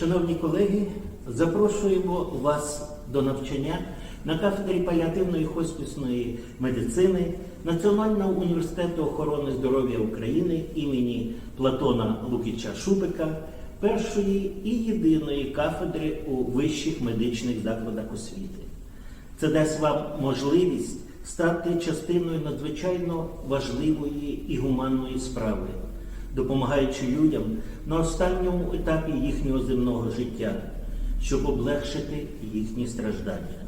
Шановні колеги, запрошуємо вас до навчання на кафедрі паліативної хоспісної медицини Національного університету охорони здоров'я України імені Платона Лукіча Шупика, першої і єдиної кафедри у вищих медичних закладах освіти. Це дасть вам можливість стати частиною надзвичайно важливої і гуманної справи, допомагаючи людям на останньому етапі їхнього земного життя, щоб облегшити їхні страждання.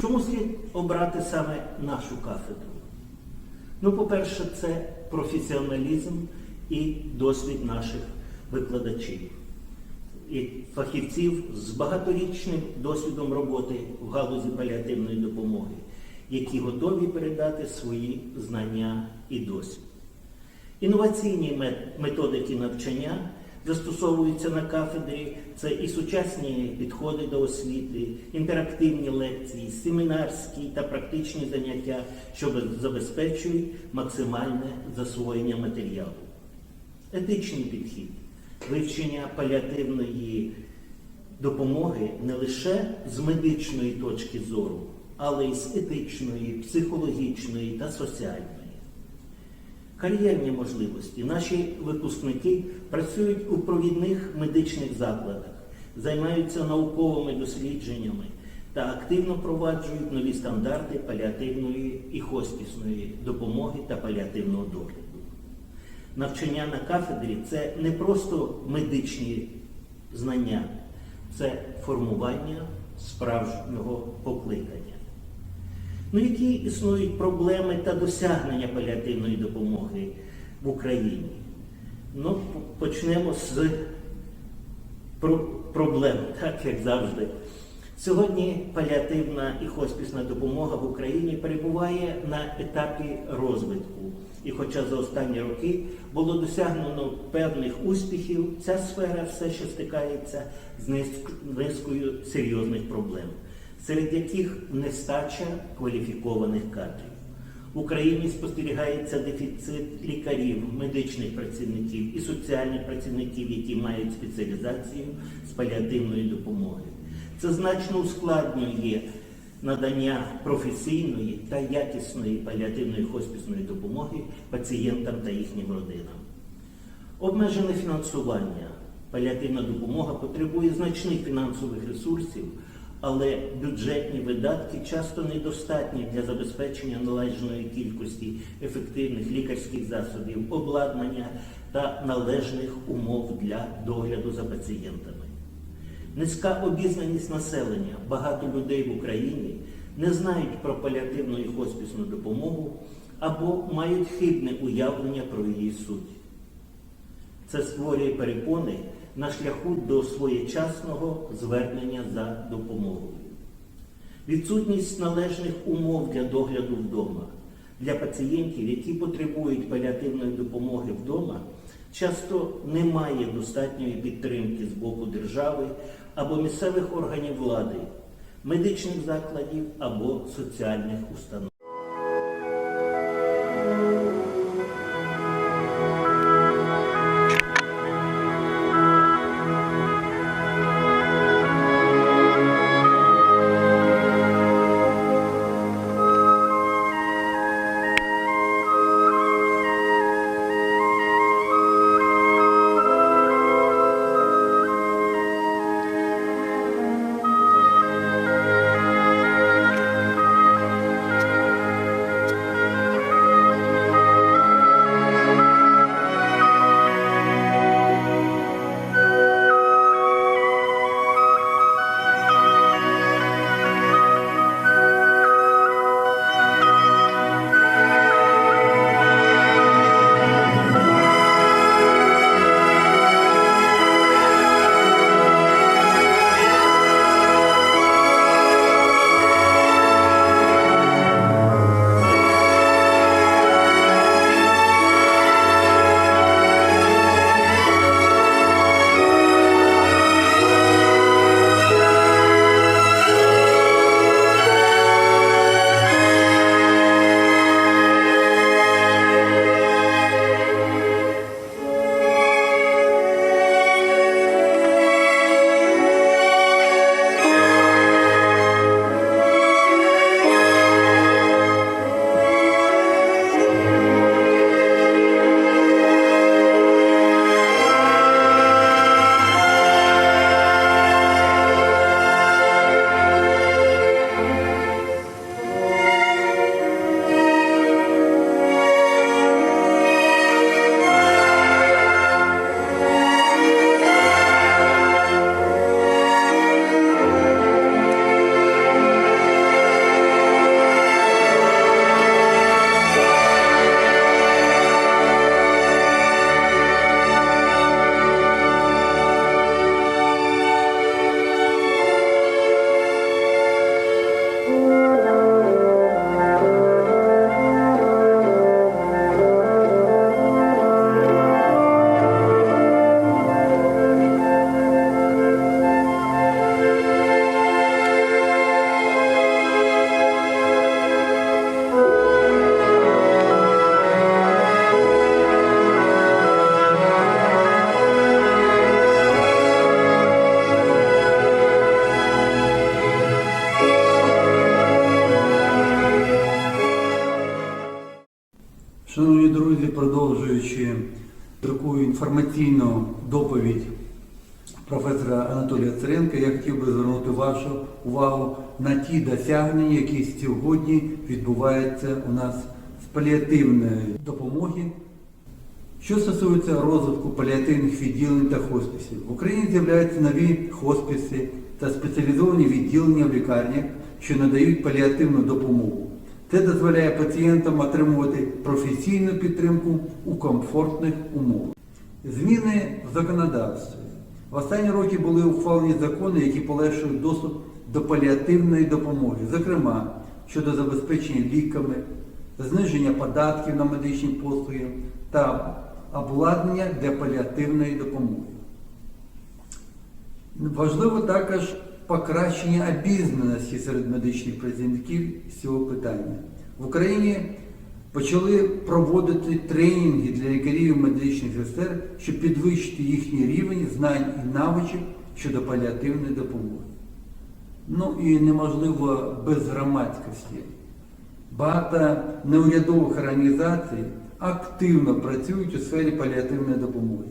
Чому слід обрати саме нашу кафедру? Ну, по-перше, це професіоналізм і досвід наших викладачів і фахівців з багаторічним досвідом роботи в галузі паліативної допомоги, які готові передати свої знання і досвід. Інноваційні методики навчання застосовуються на кафедрі. Це і сучасні підходи до освіти, інтерактивні лекції, семінарські та практичні заняття, що забезпечують максимальне засвоєння матеріалу. Етичний підхід, вивчення паліативної допомоги не лише з медичної точки зору, але й з етичної, психологічної та соціальної. Кар'єрні можливості. Наші випускники працюють у провідних медичних закладах, займаються науковими дослідженнями та активно впроваджують нові стандарти паліативної і хоспісної допомоги та паліативного догляду. Навчання на кафедрі це не просто медичні знання, це формування справжнього покликання. Ну, які існують проблеми та досягнення паліативної допомоги в Україні? Ну, почнемо з проблем, так як завжди. Сьогодні паліативна і хоспісна допомога в Україні перебуває на етапі розвитку. І хоча за останні роки було досягнено певних успіхів, ця сфера все ще стикається з низкою серйозних проблем, серед яких нестача кваліфікованих кадрів. В Україні спостерігається дефіцит лікарів, медичних працівників і соціальних працівників, які мають спеціалізацію з паліативної допомоги. Це значно ускладнює надання професійної та якісної паліативної хоспісної допомоги пацієнтам та їхнім родинам. Обмежене фінансування. Паліативна допомога потребує значних фінансових ресурсів, але бюджетні видатки часто недостатні для забезпечення належної кількості ефективних лікарських засобів, обладнання та належних умов для догляду за пацієнтами. Низька обізнаність населення. Багато людей в Україні не знають про паліативну і хоспісну допомогу або мають хибне уявлення про її суть. Це створює перепони на шляху до своєчасного звернення за допомогою. Відсутність належних умов для догляду вдома. Для пацієнтів, які потребують паліативної допомоги вдома, часто немає достатньої підтримки з боку держави або місцевих органів влади, медичних закладів або соціальних установ. Продовжуючи таку інформаційну доповідь професора Анатолія Царенка, я хотів би звернути вашу увагу на ті досягнення, які сьогодні відбуваються у нас з паліативної допомоги. Що стосується розвитку паліативних відділень та хосписів, в Україні з'являються нові хосписи та спеціалізовані відділення в лікарнях, що надають паліативну допомогу. Це дозволяє пацієнтам отримувати професійну підтримку у комфортних умовах. Зміни в законодавстві. В останні роки були ухвалені закони, які полегшують доступ до паліативної допомоги, зокрема щодо забезпечення ліками, зниження податків на медичні послуги та обладнання для паліативної допомоги. Важливо також покращення обізнаності серед медичних працівників з цього питання. В Україні почали проводити тренінги для лікарів і медичних сестер, щоб підвищити їхній рівень знань і навичок щодо паліативної допомоги. Ну і неможливо без громадськості. Багато неурядових організацій активно працюють у сфері паліативної допомоги,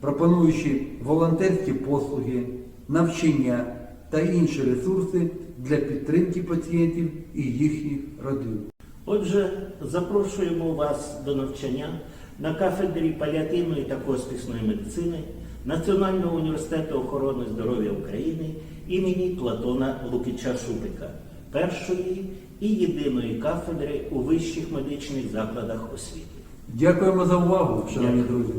пропонуючи волонтерські послуги, навчання та інші ресурси для підтримки пацієнтів і їхніх родин. Отже, запрошуємо вас до навчання на кафедрі паліативної та хосписної медицини Національного університету охорони здоров'я України імені Платона Лукича Шупика, першої і єдиної кафедри у вищих медичних закладах освіти. Дякуємо за увагу, шановні друзі.